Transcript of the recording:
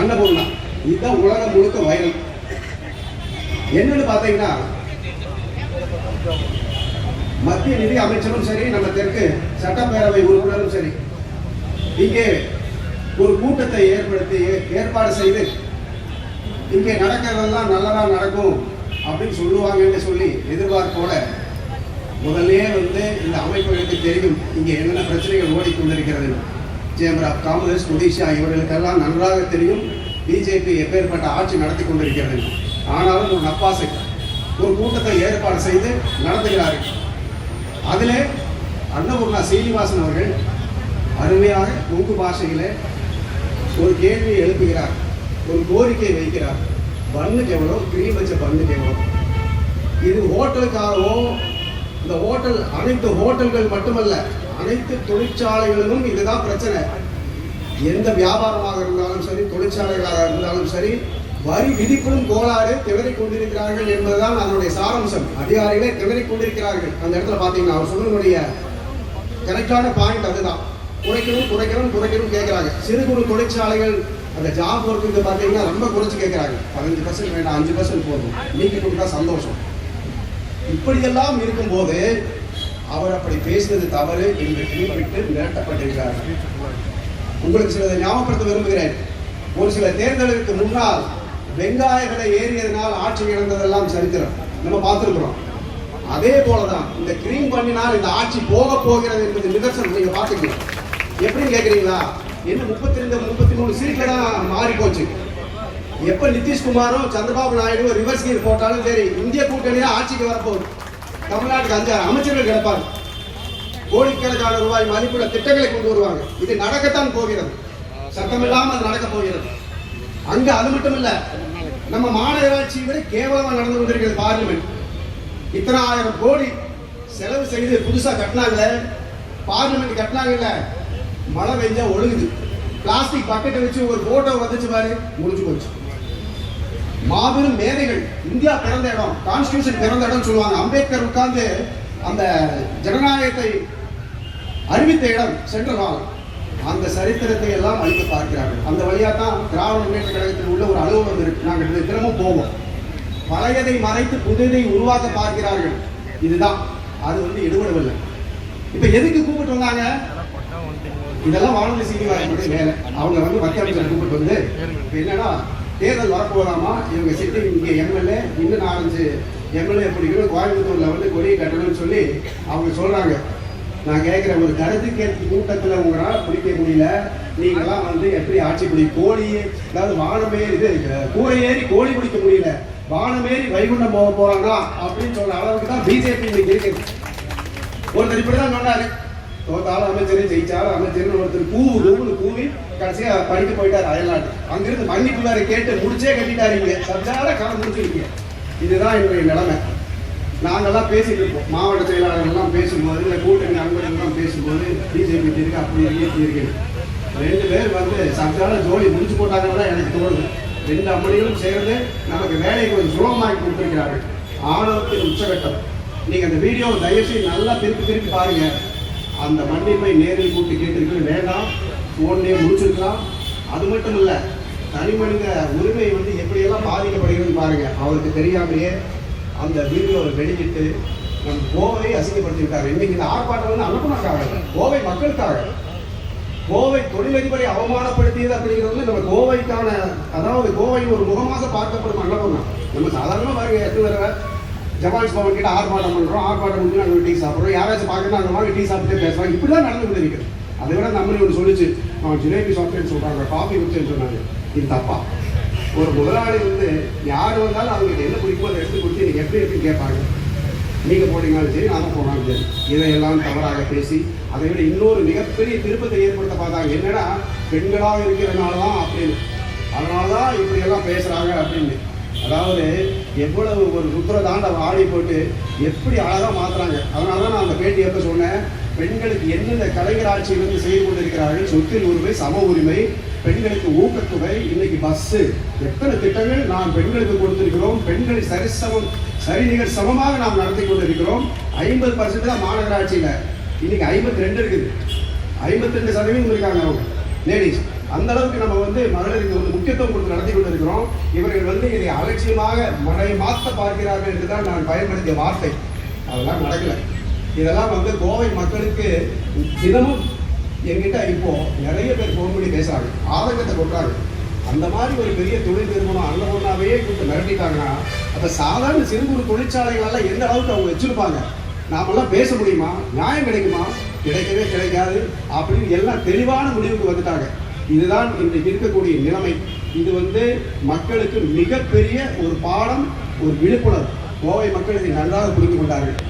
அன்னபூர்ணா. இதுதான் உலகம் முழுக்க வைரல் என்னன்னு பார்த்தீங்கன்னா மத்திய நிதி அமைச்சரும் சரி நம்ம தெற்கு சட்டப்பேரவை உறுப்பினரும் சரி இங்கே ஒரு கூட்டத்தை ஏற்படுத்தி ஏ- ஏற்பாடு செய்து இங்கே நடக்கிறதெல்லாம் நல்லதா நடக்கும் அப்படின்னு சொல்லுவாங்கன்னு சொல்லி எதிர்பார்ப்போட முதல்லே வந்து இந்த அமைப்புகளுக்கு தெரியும். இங்கே என்னென்ன பிரச்சனைகள் ஓடிக்கொண்டிருக்கிறது சேம்பர் ஆஃப் காமர்ஸ் ஒடிஷா இவர்களுக்கெல்லாம் நன்றாக தெரியும் பிஜேபி எப்பேற்பட்ட ஆட்சி நடத்தி கொண்டிருக்கிறது ஆனாலும் ஒரு நப்பாசை ஒரு கூட்டத்தை ஏற்பாடு செய்து நடத்துகிறார்கள் அதிலே அன்னபூர்ணா சீனிவாசன் அவர்கள் அருமையாக கொங்கு பாஷையில் ஒரு கேள்வியை எழுப்புகிறார் ஒரு கோரிக்கை வைக்கிறார். பண்ணுக்கு எவ்வளோ? கிரீம் வச்ச பண்ணுக்கு எவ்வளோ? இது ஹோட்டலுக்காகவோ இந்த ஹோட்டல் அனைத்து ஹோட்டல்கள் மட்டுமல்ல அனைத்து தொழிற்சாலைகளிலும் இதுதான் பிரச்சனை. எந்த வியாபாரமாக இருந்தாலும் சரி தொழிற்சாலைகளாக இருந்தாலும் சரி வரி விதிப்பிலும் கோளாறு திணறிக் கொண்டிருக்கிறார்கள் என்பதுதான் அதனுடைய சாராம்சம். அதிகாரிகளே திணறிக் கொண்டிருக்கிறார்கள். அந்த இடத்துல பார்த்தீங்கன்னா அவர் சொன்னதுடைய கரெக்டான பாயிண்ட் அதுதான். குறைக்கணும் குறைக்கணும் குறைக்கணும் கேட்குறாங்க. சிறு குறு தொழிற்சாலைகள் அந்த ஜாப் ஒர்க்குக்கு பார்த்தீங்கன்னா ரொம்ப குறைச்சு கேட்குறாங்க. பதினஞ்சு பர்சன்ட் வேண்டாம் அஞ்சு பர்சன்ட் போதும். நீக்கி கொடுத்தா சந்தோஷம். இப்படியெல்லாம் இருக்கும்போது அவர் அப்படி பேசினது தவறு என்று குறிப்பிட்டு மிரட்டப்பட்டிருக்கிறார். உங்களுக்கு சிலதை ஞாபகப்படுத்த விரும்புகிறேன். ஒரு சில தேர்தலுக்கு முன்னால் வெங்காய விலை ஏறியதனால் ஆட்சி இழந்ததெல்லாம் சரித்திரம். நம்ம பார்த்துருக்குறோம். அதே போலதான் இந்த கிரீம் பண்ணினால் இந்த ஆட்சி போக போகிறது என்பது நிதர்சனம். நீங்க பாத்துக்கலாம் எப்படின்னு கேக்குறீங்களா? என்ன முப்பத்தி ரெண்டு முப்பத்தி மூணு சீட்ல தான் மாறி போச்சு. எப்ப நிதிஷ்குமாரும் சந்திரபாபு நாயுடு ரிவர்ஸ் கீர் போட்டாலும் சரி இந்திய கூட்டணியா ஆட்சிக்கு வரப்போகுது. தமிழ்நாட்டுக்கு அஞ்சாறு அமைச்சர்கள் கிடப்பாங்க. கோடிக்கணக்கான ரூபாய் மதிப்புள்ள திட்டங்களை கொண்டு வருவாங்க. இது நடக்கத்தான் போகிறது. சட்டமில்லாமல் அது நடக்க போகிறது. அங்க அது மட்டும் இல்ல நம்ம மாநகராட்சி விட கேவலமா நடந்து கொண்டிருக்கிறது பார்லிமெண்ட். இத்தனை ஆயிரம் கோடி செலவு செய்து புதுசா கட்டினாங்கல்ல பார்லிமெண்ட் கட்டினாங்கல்ல மழை பெஞ்சா ஒழுகுது. பிளாஸ்டிக் பக்கெட்டை வச்சு ஒரு போட்டோ வந்துச்சு பாரு முடிஞ்சு போச்சு. மாபெரும் மேதைகள் இந்தியா பிறந்த இடம் கான்ஸ்டியூஷன் பிறந்த இடம் சொல்லுவாங்க. அம்பேத்கர் உட்கார்ந்து அந்த ஜனநாயகத்தை அறிவித்த இடம் சென்ட்ரல் ஹால் அந்த சரித்திரத்தை எல்லாம் அழித்து பார்க்கிறார்கள். அந்த வழியாக தான் திராவிட முன்னேற்ற கழகத்தில் உள்ள ஒரு அலுவலகம் இருக்கு. நாங்கள் தினமும் போவோம். பழையதை மறைத்து புதியதை உருவாக்க பார்க்கிறார்கள். இதுதான். அது வந்து எடுபடவில்லை. இப்ப எதுக்கு கூப்பிட்டு வந்தாங்க? இதெல்லாம் வானொலி சீனிவாசனுடைய வேலை. அவங்க வந்து மத்திய அமைச்சர் கூப்பிட்டு வந்து இப்ப என்னன்னா தேர்தல் வரப்போதாமா? இவங்க சிட்டிங் இங்கே எம்எல்ஏ இன்னும் நாலஞ்சு எம்எல்ஏ பிடிக்கணும் கோயம்புத்தூர் லெவலில் கொடியை கட்டணும்னு சொல்லி அவங்க சொல்கிறாங்க நான் கேட்குறேன் ஒரு கருத்து கேட்கு கூட்டத்தில் உங்களால் பிடிக்க முடியல. நீங்களாம் வந்து எப்படி ஆட்சி பிடி கோழி அதாவது வானமே இது கூரை ஏறி கோழி பிடிக்க முடியல. வானமேறி வைகுண்டம் போக போகிறாங்களா அப்படின்னு சொன்ன அளவுக்கு தான் பிஜேபி இன்னைக்கு இருக்குது. ஒருத்தர் இப்படிதான் சொன்னாரு. தோத்தாலும் அமைச்சர் ஜெயிச்சாலும் அமைச்சர்னு ஒருத்தர் கூவு கூவுன்னு கூவி கடைசியா பண்ணிட்டு போயிட்டார் அயல்நாட்டு அங்கிருந்து மன்னிப்பு வேற கேட்டு முடிச்சே கட்டிட்டாரு இங்கே. சப்ஜால காலம் முடிச்சிருக்கீங்க இதுதான் என்னுடைய நிலைமை. நாங்கள்லாம் பேசிட்டு இருப்போம். மாவட்ட செயலாளர்கள்லாம் பேசும்போது இல்லை கூட்டணி நண்பர்கள்லாம் பேசும்போது பிஜேபி இருக்கு அப்படி இருக்கு இருக்கு ரெண்டு பேர் வந்து சப்ஜால ஜோலி முடிச்சு போட்டாங்கன்னு தான் எனக்கு தோணுது. ரெண்டு அம்மணிகளும் சேர்ந்து நமக்கு வேலையை கொஞ்சம் சுலபமாக்கி கொடுத்துருக்கிறார்கள். ஆணவத்தின் உச்சகட்டம். நீங்கள் அந்த வீடியோவை தயவுசெய்து நல்லா திருப்பி திருப்பி பாருங்கள் அந்த மன்னிப்பை நேரில் கூட்டி கேட்டிருக்கு. வேண்டாம் ஃபோன்லேயே முடிச்சிருக்கலாம். அது மட்டும் இல்லை தனி மனித உரிமை வந்து எப்படியெல்லாம் பாதிக்கப்படுகிறதுன்னு பாருங்க. அவருக்கு தெரியாமையே அந்த வீடியோவை வெளியிட்டு நம் கோவையை அசிங்கப்படுத்திவிட்டார் இன்னைக்கு இந்த ஆர்ப்பாட்டம் வந்து அனுப்புனக்காக கோவை மக்களுக்காக. கோவை தொழிலதிபரை அவமானப்படுத்தியது அப்படிங்கிறது வந்து நம்ம கோவைக்கான அதாவது கோவை ஒரு முகமாக பார்க்கப்படும் அன்னபூர்ணா நம்ம சாதாரணமாக பாருங்க எத்தனை தடவை ஜபான்ஸ் பவன் கிட்ட ஆர்ப்பாட்டம் பண்ணுறோம் ஆர்ப்பாட்டம் முடிஞ்சு நாங்கள் டீ சாப்பிட்றோம். யாராச்சும் பார்க்கணும் அந்த மாதிரி டீ சாப்பிட்டு பேசுவாங்க. இப்படி தான் நடந்து கொண்டு அதை விட நம்மளே ஒன்று சொல்லிச்சு அவன் ஜிலேபி சாப்பிட்டேன்னு சொல்கிறாங்க காஃபி குடிச்சேன்னு சொன்னாங்க. இது தப்பா? ஒரு முதலாளி வந்து யார் வந்தாலும் அவங்களுக்கு என்ன பிடிக்குமோ அதை எடுத்து கொடுத்து நீங்கள் எப்படி எப்படி கேட்பாங்க. நீங்கள் போட்டீங்கனாலும் சரி நாம போனாலும் சரி. இதையெல்லாம் தவறாக பேசி அதை விட இன்னொரு மிகப்பெரிய திருப்பத்தை ஏற்படுத்த பார்த்தாங்க என்னன்னா பெண்களாக இருக்கிறதுனால தான் அப்படின்னு. அதனால தான் இப்படியெல்லாம் பேசுகிறாங்க அப்படின்னு. அதாவது எவ்வளவு ஒரு ருத்ர தாண்ட ஆடி போட்டு எப்படி அழகாக மாத்துறாங்க. அதனால தான் நான் அந்த பேட்டி எப்போ சொன்னேன். பெண்களுக்கு என்னென்ன கலைஞர் வந்து செய்து கொண்டிருக்கிறார்கள் சொத்தில் உரிமை சம உரிமை பெண்களுக்கு ஊக்கத்தொகை இன்னைக்கு பஸ்ஸு எத்தனை திட்டங்கள் நாம் பெண்களுக்கு கொடுத்திருக்கிறோம். பெண்களை சரிசமம் சரிநிகர் சமமாக நாம் நடத்தி கொண்டிருக்கிறோம். ஐம்பது பர்சன்ட் தான் மாநகராட்சியில். இன்னைக்கு ஐம்பத்தி ரெண்டு இருக்குது. ஐம்பத்தி ரெண்டு சதவீதம் இருக்காங்க அவங்க. லேடிஸ் அந்த அளவுக்கு நம்ம வந்து மகளிருக்கு வந்து முக்கியத்துவம் கொடுத்து நடத்தி கொண்டிருக்கிறோம். இவர்கள் வந்து இதை அலட்சியமாக மனை மாற்ற பார்க்கிறார்கள் என்று தான் நான் பயன்படுத்திய வார்த்தை. அதெல்லாம் நடக்கல. இதெல்லாம் வந்து கோவை மக்களுக்கு தினமும் என்கிட்ட இப்போ நிறைய பேர் ஃபோன் பண்ணி பேசுறாங்க. ஆதங்கத்தை கொடுக்குறாங்க அந்த மாதிரி ஒரு பெரிய தொழில் நிறுவனம் அன்னபூர்ணாவே கூப்பிட்டு மிரட்டிட்டாங்கன்னா அப்போ சாதாரண சிறு குறு தொழிற்சாலைகளெல்லாம் எந்த அளவுக்கு அவங்க வச்சிருப்பாங்க? நாமெல்லாம் பேச முடியுமா? நியாயம் கிடைக்குமா? கிடைக்கவே கிடைக்காது அப்படின்னு எல்லாம் தெளிவான முடிவுக்கு வந்துட்டாங்க. இதுதான் இன்றைக்கு இருக்கக்கூடிய நிலைமை. இது வந்து மக்களுக்கு மிகப்பெரிய ஒரு பாடம் ஒரு விழிப்புணர்வு. கோவை மக்கள் இதை நன்றாக புரிந்து கொண்டார்கள்.